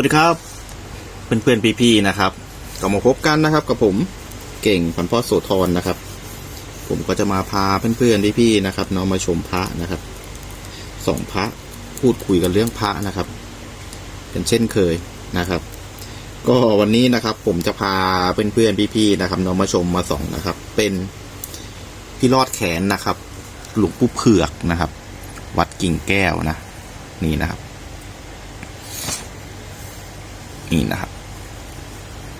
วัสดีครับ เพื่อนๆพี่ๆนะครับก็มาพบกันนะครับ กับผมเก่งพันพ่อโสธรนะครับ ผมก็จะมาพาเพื่อนๆพี่ๆนะครับเน้องมาชมพระนะครับสองพระพูดคุยกันเรื่องพระนะครับ เป็นเช่นเคยนะครับ ก็วันนี้นะครับ ผมจะพาเพื่อนๆพี่ๆนะครับเน้องมาชมมาส่องนะครับ เป็นพี่รอดแขนนะครับ หลวงปู่เผือกนะครับ วัดกิ่งแก้วนะ นี่นะครับ นี่นะครับ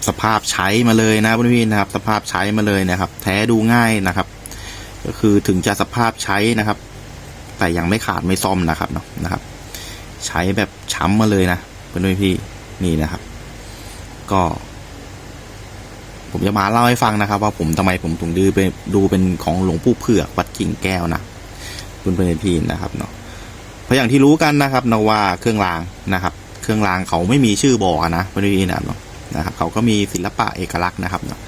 สภาพใช้มาเลยนะเพื่อนพี่นะครับ สภาพใช้มาเลยนะครับ แท้ดูง่ายนะครับ ก็คือถึงจะสภาพใช้นะครับ แต่ยังไม่ขาดไม่ซ่อมนะครับเนาะนะครับ ใช้แบบช้ำมาเลยนะเพื่อนพี่นี่นะครับ ก็ ผมจะมาเล่าให้ฟังนะครับ ว่าผมทำไมผมถึงดูเป็นดูเป็นของหลวงปู่เผือกวัดกิ่งแก้วนะเพื่อนเพื่อนพี่นะครับเนาะเพราะอย่างที่รู้กันนะครับนะว่าเครื่องรางนะครับ เครื่องรางเขาไม่มีชื่อบอกอะนะเพื่อนพี่นะครับเนาะนะครับ เขาก็มีศิลปะเอกลักษณ์นะครับเนาะ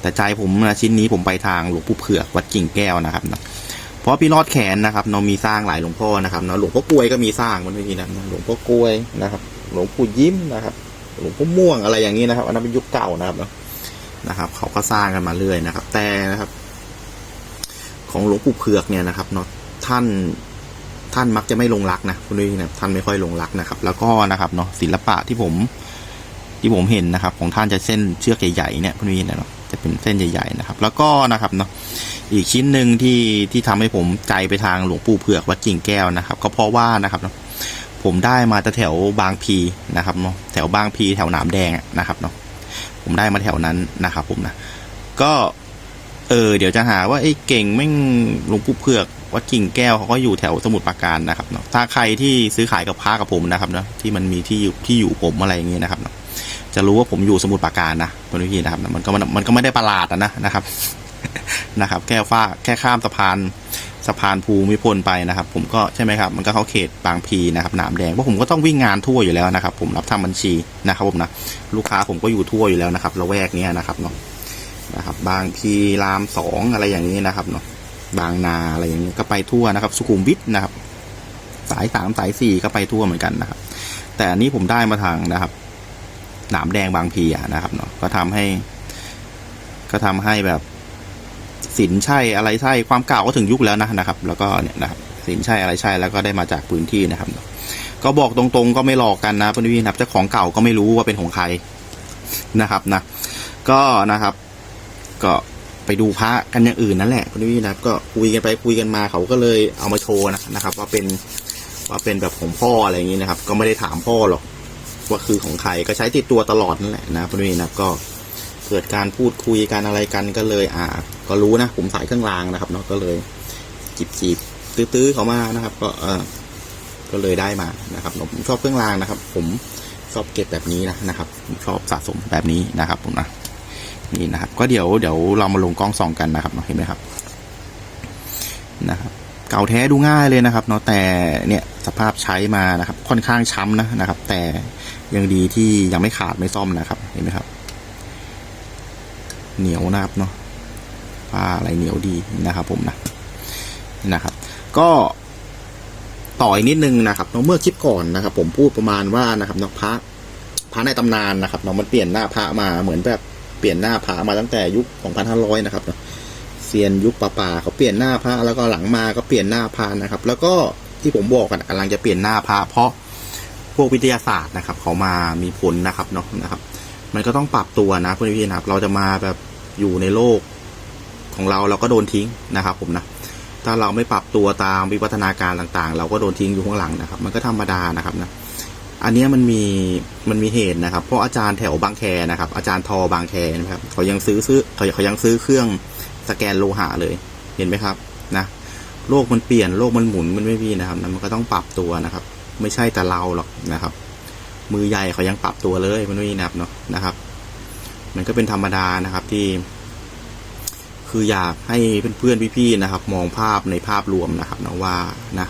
แต่ใจผมนะชิ้นนี้ผมไปทางหลวงปู่เผือกวัดกิ่งแก้วนะครับเนาะเพราะพี่รอดแขนนะครับเนาะมีสร้างหลายหลวงพ่อนะครับเนาะหลวงพ่อกล้วยก็มีสร้างเพื่อนพี่นะหลวงพ่อกล้วยนะครับ หลวงปู่ยิ้มนะครับ หลวงพ่อม่วงอะไรอย่างนี้นะครับอันนั้นเป็นยุคเก่านะครับเนาะนะครับ เขาก็สร้างกันมาเรื่อยนะครับ แต่นะครับ ของหลวงปู่เผือกเนี่ยนะครับเนาะท่าน ท่านมักจะไม่ลงรักนะคุณด้วยนะท่านไม่ค่อยลงรักนะครับ แล้วก็นะครับเนาะศิลปะที่ผมที่ผมเห็นนะครับ ของท่านจะเส้นเชือกใหญ่ๆเนี่ยคุณด้วยนะเนาะจะเป็นเส้นใหญ่ๆนะครับ แล้วก็นะครับเนาะอีกชิ้นหนึ่งที่ที่ทำให้ผมใจไปทางหลวงปู่เผือกวัดกิ่งแก้วนะครับ ก็เพราะว่านะครับเนาะผมได้มาแต่แถวบางพีนะครับเนาะแถวบางพีแถวหนามแดงนะครับเนาะผมได้มาแถวนั้นนะครับ ผมนะก็ เออ เดี๋ยวจะหาว่าไอ้เก่งแม่งหลวงปู่เผือก วัดกิ่งแก้วเขาก็อยู่แถวสมุทรปราการนะครับเนาะถ้าใครที่ซื้อขายกับพระกับผมนะครับเนาะที่มันมีที่อยู่ที่อยู่ผมอะไรอย่างเงี้ยนะครับเนาะจะรู้ว่าผมอยู่สมุทรปราการนะคุณพี่นะครับมันก็มันมันก็ไม่ได้ประหลาดอะนะนะครับนะครับ แค่ฟ้าแค่ข้ามสะพานสะพานภูมิพลไปนะครับ ผมก็ใช่ไหมครับ มันก็เข้าเขตบางพีนะครับหนามแดงเพราะผมก็ต้องวิ่งงานทั่วอยู่แล้วนะครับ ผมรับทำบัญชีนะครับผมนะลูกค้าผมก็อยู่ทั่วอยู่แล้วนะครับละแวกนี้นะครับเนาะนะครับ บางพีรามสองอะไรอย่างนี้นะครับเนาะ บางนาอะไรอย่างนี้ก็ไปทั่วนะครับ สุขุมวิทนะครับ สายสามสายสี่ก็ไปทั่วเหมือนกันนะครับ แต่อันนี้ผมได้มาทางนะครับ หนามแดงบางพีอะนะครับเนาะก็ทำให้ ก็ทำให้แบบสินใช่อะไรใช่ความเก่าก็ถึงยุคแล้วนะนะครับ แล้วก็เนี่ยนะครับสินใช่อะไรใช่แล้วก็ได้มาจากพื้นที่นะครับ ก็บอกตรงๆก็ไม่หลอกกันนะพื่อนพี่นะครับเจ้าของเก่าก็ไม่รู้ว่าเป็นของใครนะครับนะ ก็นะครับ ก็ ไปดูพระกันอย่างอื่นนั่นแหละคุณพี่นะครับ ก็คุยกันไปคุยกันมาเขาก็เลยเอามาโชว์นะนะครับ ว่าเป็นว่าเป็นแบบของพ่ออะไรอย่างนี้นะครับ ก็ไม่ได้ถามพ่อหรอกว่าคือของใครก็ใช้ติดตัวตลอดนั่นแหละนะคุณพี่นะก็เกิดการพูดคุยกันอะไรกันก็เลยอ่า ก็รู้นะผมสายเครื่องรางนะครับเนาะก็เลยจีบจีบตื้อๆเขามานะครับ ก็เออก็เลยได้มานะครับผมชอบเครื่องรางนะครับ ผมชอบเก็บแบบนี้นะนะครับผมชอบสะสมแบบนี้นะครับ ผมนะ นี่นะครับ ก็เดี๋ยวเดี๋ยวเรามาลงกล้องส่องกันนะครับเห็นไหมครับนะครับ เก่าแท้ดูง่ายเลยนะครับเนาะแต่เนี่ยสภาพใช้มานะครับ ค่อนข้างช้ำนะนะครับ แต่ยังดีที่ยังไม่ขาดไม่ซ่อมนะครับ เห็นไหมครับ เหนียวนะครับเนาะผ้าอะไรเหนียวดีนะครับ ผมนะนะครับ ก็ต่ออีกนิดนึงนะครับเนาะเมื่อคลิปก่อนนะครับ ผมพูดประมาณว่านะครับเนาะพระพระในตำนานนะครับเนาะมันเปลี่ยนหน้าพระมาเหมือนแบบ เปลี่ยนหน้าพระมาตั้งแต่ยุค 2500 นะครับเนาะเซียนยุคป่าป่าเขาเปลี่ยนหน้าพระแล้วก็หลังมาก็เปลี่ยนหน้าพระนะครับ แล้วก็ที่ผมบอกกันกำลังจะเปลี่ยนหน้าพระเพราะพวกวิทยาศาสตร์นะครับ เขามามีผลนะครับเนาะนะครับ มันก็ต้องปรับตัวนะเพื่อนพี่นะครับ เราจะมาแบบอยู่ในโลกของเราเราก็โดนทิ้งนะครับ ผมนะถ้าเราไม่ปรับตัวตามวิวัฒนาการต่างๆ เราก็โดนทิ้งอยู่ข้างหลังนะครับ มันก็ธรรมดานะครับนะ อันนี้มันมีมันมีเหตุนะครับ เพราะอาจารย์แถวบางแคนะครับ อาจารย์ทอบางแคนะครับเขายังซื้อซื้อเขาเขายังซื้อเครื่องสแกนโลหะเลย เห็นไหมครับนะโลกมันเปลี่ยนโลกมันหมุนมันไม่มีนะครับมันก็ต้องปรับตัวนะครับ ไม่ใช่แต่เราหรอกนะครับ มือใหญ่เขายังปรับตัวเลยมันไม่นับเนาะนะครับ มันก็เป็นธรรมดานะครับที่ คืออยากให้เพื่อนๆพี่ๆนะครับ มองภาพในภาพรวมนะครับนะว่านะ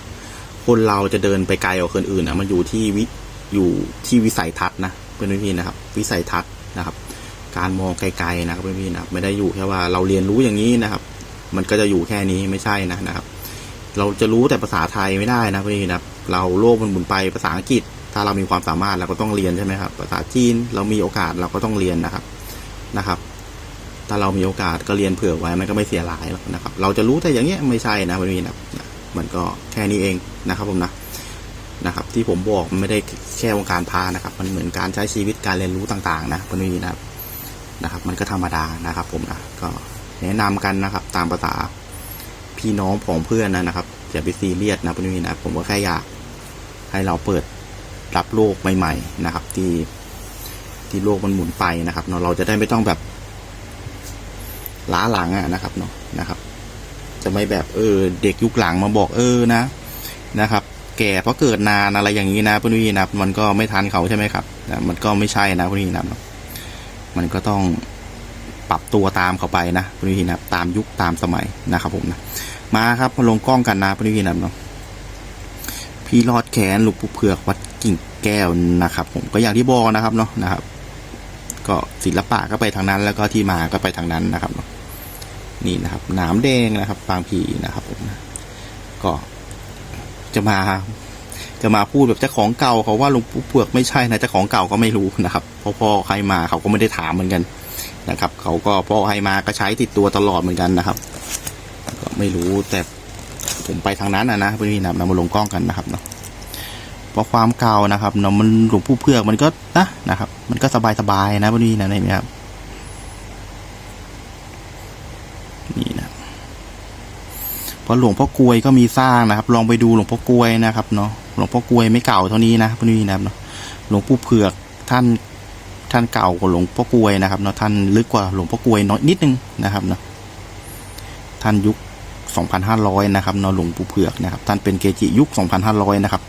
คนเราจะเดินไปไกลกว่าคนอื่นนะมันอยู่ที่วิ อยู่ที่วิสัยทัศน์นะเพื่อนพี่นะครับ วิสัยทัศน์นะครับ การมองไกลๆนะครับเพื่อนพี่นะครับไม่ได้อยู่แค่ว่าเราเรียนรู้อย่างนี้นะครับ มันก็จะอยู่แค่นี้ไม่ใช่นะนะครับ เราจะรู้แต่ภาษาไทยไม่ได้นะเพื่อนพี่นะเราโลกมันหมุนไปภาษาอังกฤษ ถ้าเรามีความสามารถเราก็ต้องเรียนใช่ไหมครับ ภาษาจีนเรามีโอกาสเราก็ต้องเรียนนะครับนะครับถ้าเรามีโอกาสก็เรียนเผื่อไว้มันก็ไม่เสียหายหรอกนะครับ เราจะรู้แต่อย่างเงี้ยไม่ใช่นะมันมีนะมันก็แค่นี้เองนะครับผมนะ นะครับ ที่ผมบอกมันไม่ได้แค่วงการพานะครับ มันเหมือนการใช้ชีวิตการเรียนรู้ต่าง ๆ นะมันมีนะครับนะครับ มันก็ธรรมดานะครับ ผมนะก็แนะนำกันนะครับ ตามภาษาพี่น้องของเพื่อนนะครับอย่าไปซีเรียสนะมันมีนะผมก็แค่อยากให้เราเปิดรับโลกใหม่ ๆ นะครับ ที่ที่โลกมันหมุนไปนะครับเนาะเราจะได้ไม่ต้องแบบ ล้าหลังอะนะครับเนาะนะครับ จะไม่แบบเออ เด็กยุคหลังมาบอกเออนะนะครับ แก่เพราะเกิดนานอะไรอย่างนี้นะพวกนี้นะมันก็ไม่ทันเขาใช่ไหมครับนะมันก็ไม่ใช่นะพวกนี้นะมันก็ต้องปรับตัวตามเขาไปนะพวกนี้นะตามยุคตามสมัยนะครับผมนะมาครับมาลงกล้องกันนะพวกนี้นะเนาะพี่รอดแขนหลวงปู่เผือกวัดกิ่งแก้วนะครับ ผมก็อย่างที่บอกนะครับเนาะนะครับ ก็ศิลปะก็ไปทางนั้น แล้วก็ที่มาก็ไปทางนั้นนะครับเนาะนี่นะครับหนามแดงนะครับ บางพีนะครับผมนะก็ จะมา จะมาพูดแบบเจ้าของเก่าเขาว่าหลวงปู่เผือกไม่ใช่นะเจ้าของเก่าก็ไม่รู้นะครับเพราะพ่อใครมาเขาก็ไม่ได้ถามเหมือนกันนะครับ เขาก็พ่อใครมาก็ใช้ติดตัวตลอดเหมือนกันนะครับก็ไม่รู้แต่ผมไปทางนั้นนะนะพี่นะมาลงกล้องกันนะครับเนาะเพราะความเก่านะครับเนาะมันหลวงปู่เผือกมันก็นะนะครับ มันก็สบายสบายๆนะพี่นะเห็นไหมครับ นี่นะ เพราะหลวงพ่อกลวยก็มีสร้างนะครับ ลองไปดูหลวงพ่อกลวยนะครับเนาะหลวงพ่อกลวยไม่เก่าเท่านี้นะพี่นะครับเนาะหลวงปู่เผือกท่านท่านเก่ากว่าหลวงพ่อกลวยนะครับเนาะท่านลึกกว่าหลวงพ่อกลวยน้อยนิดนึงนะครับเนาะท่านยุค 2,500 นะครับเนาะหลวงปู่เผือกนะครับ ท่านเป็นเกจิยุค 2,500 นะครับ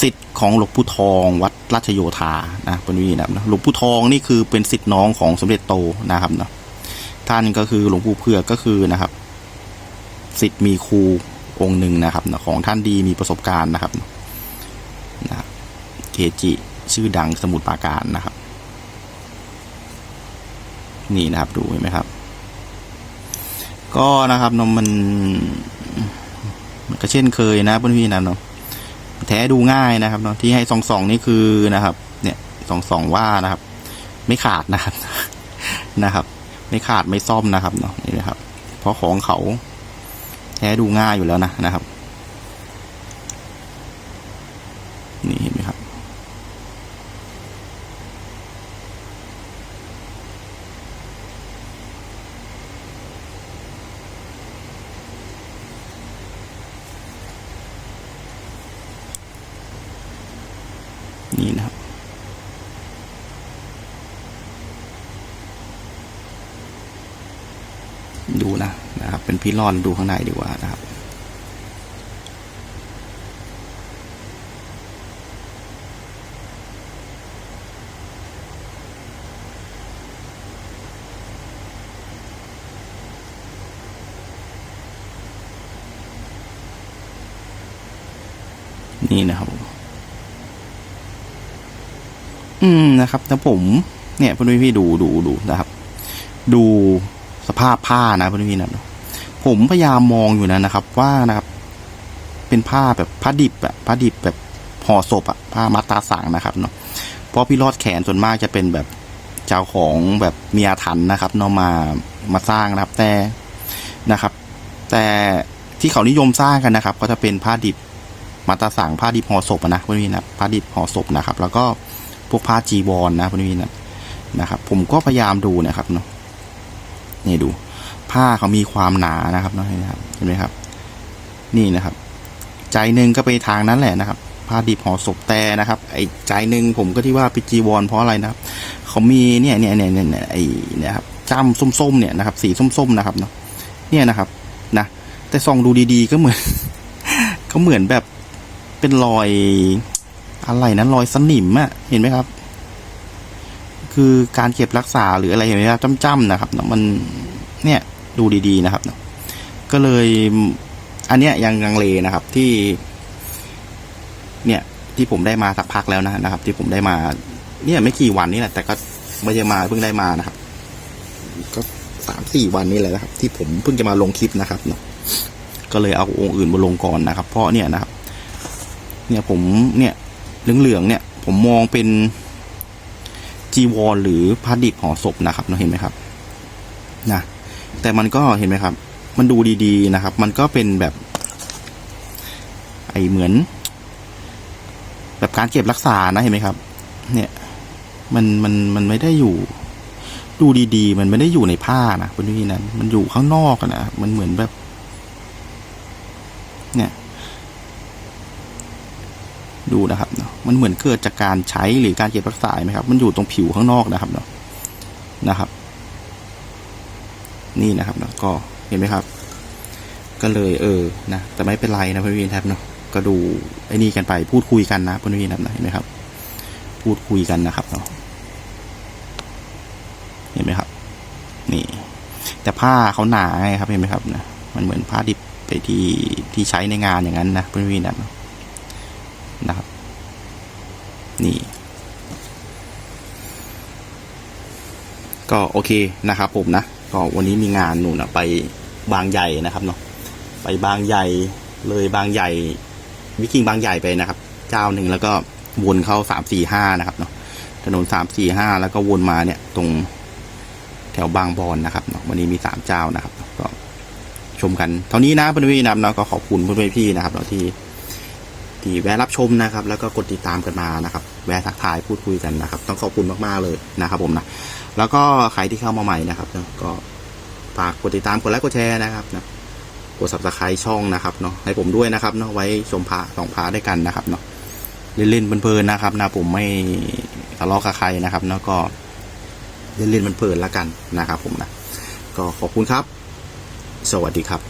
สิทธิ์ของหลวงปู่ทองวัดราชโยธานะปนีนะครับหลวงปู่ทองนี่คือเป็นสิทธิ์น้องของสมเด็จโตนะครับเนาะท่านก็คือหลวงปู่เผือกก็คือนะครับ สิทธิ์มีครูองค์หนึ่งนะครับของท่านดีมีประสบการณ์นะครับนะเกจิชื่อดังสมุทรปราการนะครับ นี่นะครับดูเห็นไหมครับ ก็นะครับนมันมันก็เช่นเคยนะเพื่อนพี่นะเนาะแท้ดูง่ายนะครับเนาะที่ให้สองสองนี่คือนะครับ เนี่ยสองสองว่านะครับ ไม่ขาดนะครับนะครับ ไม่ขาดไม่ซ่อมนะครับเนาะนี่นะครับ เพราะของเขา ท้ดูง่ายอยู่แล้วนะนะครับ นี่เห็นไหมครับ นี่นะครับดูนะ นะครับเป็นพี่ร่อนดูข้างในดีกว่านะครับนี่นะครับผมอืมนะครับแต่ผม เนี่ยเพื่อนพี่ดูดูดูนะครับ ดูสภาพผ้านะเพื่อนพี่นะ ผมพยายามมองอยู่นะนะครับ ว่านะครับ เป็นผ้าแบบผ้าดิบอะผ้าดิบแบบห่อศพอะผ้ามัดตาสังนะครับเนาะเพราะพี่รอดแขนส่วนมากจะเป็นแบบเจ้าของแบบเมียทันนะครับเนาะมามาสร้างนะครับ แต่นะครับ แต่ที่เขานิยมสร้างกันนะครับ ก็จะเป็นผ้าดิบมัดตาสังผ้าดิบห่อศพนะเพื่อนพี่นะผ้าดิบห่อศพนะครับ แล้วก็พวกผ้าจีวรนะพวกนี้นะนะครับ ผมก็พยายามดูนะครับเนาะนี่ดู ผ้าเขามีความหนานะครับเนาะเห็นไหมครับ เห็นไหมครับ นี่นะครับ ใจหนึ่งก็ไปทางนั้นแหละนะครับ ผ้าดิบห่อศพแต่นะครับ ไอ้ใจหนึ่งผมก็ที่ว่าเป็นจีวรเพราะอะไรนะครับ เขามีเนี่ยเนี่ยเนี่ยเนี่ยไอ้เนี่ยครับจ้ำส้มๆเนี่ยนะครับ สีส้มๆนะครับเนาะเนี่ยนะครับนะแต่ส่องดูดีๆก็เหมือน ก็เหมือนแบบเป็นรอยอะไรนะรอยสนิมอะเห็นไหมครับ คือการเก็บรักษาหรืออะไรอย่างเงี้ยจ้ำๆนะครับเนาะมันเนี่ย ดูดีๆนะครับเนาะก็เลยอันเนี้ยยังลังเลนะครับที่ เนี่ยที่ผมได้มาสักพักแล้วนะนะครับ ที่ผมได้มา เนี่ยไม่กี่วันนี้แหละแต่ก็ไม่ได้มาเพิ่งได้มานะครับ ก็สามสี่วันนี้แหละนะครับ ที่ผมเพิ่งจะมาลงคลิปนะครับเนาะก็เลยเอาองค์อื่นมาลงก่อนนะครับ เพราะเนี่ยนะครับ เนี่ยผมเนี่ยเหลืองๆเนี่ย ผมมองเป็นจีวรหรือผ้าดิบห่อศพนะครับเนาะเห็นไหมครับนะ แต่มันก็เห็นไหมครับ มันดูดีๆนะครับ มันก็เป็นแบบ ไอเหมือน แบบการเก็บรักษานะเห็นไหมครับ เนี่ยมันมันมันไม่ได้อยู่ ดูดีๆ มันไม่ได้อยู่ในผ้านะคุณพี่นะมันอยู่ข้างนอกอะนะมันเหมือนแบบ เนี่ยดูนะครับเนาะมันเหมือนเกิดจากการใช้หรือการเก็บรักษาไหมครับ มันอยู่ตรงผิวข้างนอกนะครับเนาะนะครับ นี่นะครับเนาะก็เห็นไหมครับ ก็เลยเออนะแต่ไม่เป็นไรนะพี่วินครับเนาะก็ดูไอ้นี่กันไปพูดคุยกันนะพี่วินครับนะเห็นไหมครับ พูดคุยกันนะครับเนาะเห็นไหมครับ นี่ แต่ผ้าเขาหนาไงครับเห็นไหมครับนะมันเหมือนผ้าดิบไปที่ที่ใช้ในงานอย่างนั้นนะพี่วินครับนะครับ นี่ก็โอเคนะครับผมนะ ก็วันนี้มีงานหนู่นนะไปบางใหญ่นะครับเนาะไปบางใหญ่เลยบางใหญ่วิกิงบางใหญ่ไปนะครับ เจ้าหนึ่งแล้วก็วนเข้าสามสี่ห้านะครับเนาะถนนสามสี่ห้าแล้วก็วนมาเนี่ยตรงแถวบางบอนนะครับเนาะวันนี้มีสามเจ้านะครับ ก็ชมกันเท่านี้นะเพื่อนพี่นะครับเนาะก็ขอบคุณเพื่อนพี่นะครับเนาะที่ที่แวะรับชมนะครับ แล้วก็กดติดตามกันมานะครับ แวะทักทายพูดคุยกันนะครับ ต้องขอบคุณมากๆเลยนะครับ ผมนะ แล้วก็ใครที่เข้ามาใหม่นะครับนะก็ฝากกดติดตามกดไลค์กดแชร์นะครับนะกด subscribe ช่องนะครับเนาะให้ผมด้วยนะครับเนาะไว้ชมพระสองพระด้วยกันนะครับเนาะเล่นๆเพลินๆนะครับนะผมไม่ทะเลาะกับใครนะครับเนาะก็เล่นๆเพลินๆแล้วกันนะครับ ผมนะก็ขอบคุณครับ สวัสดีครับ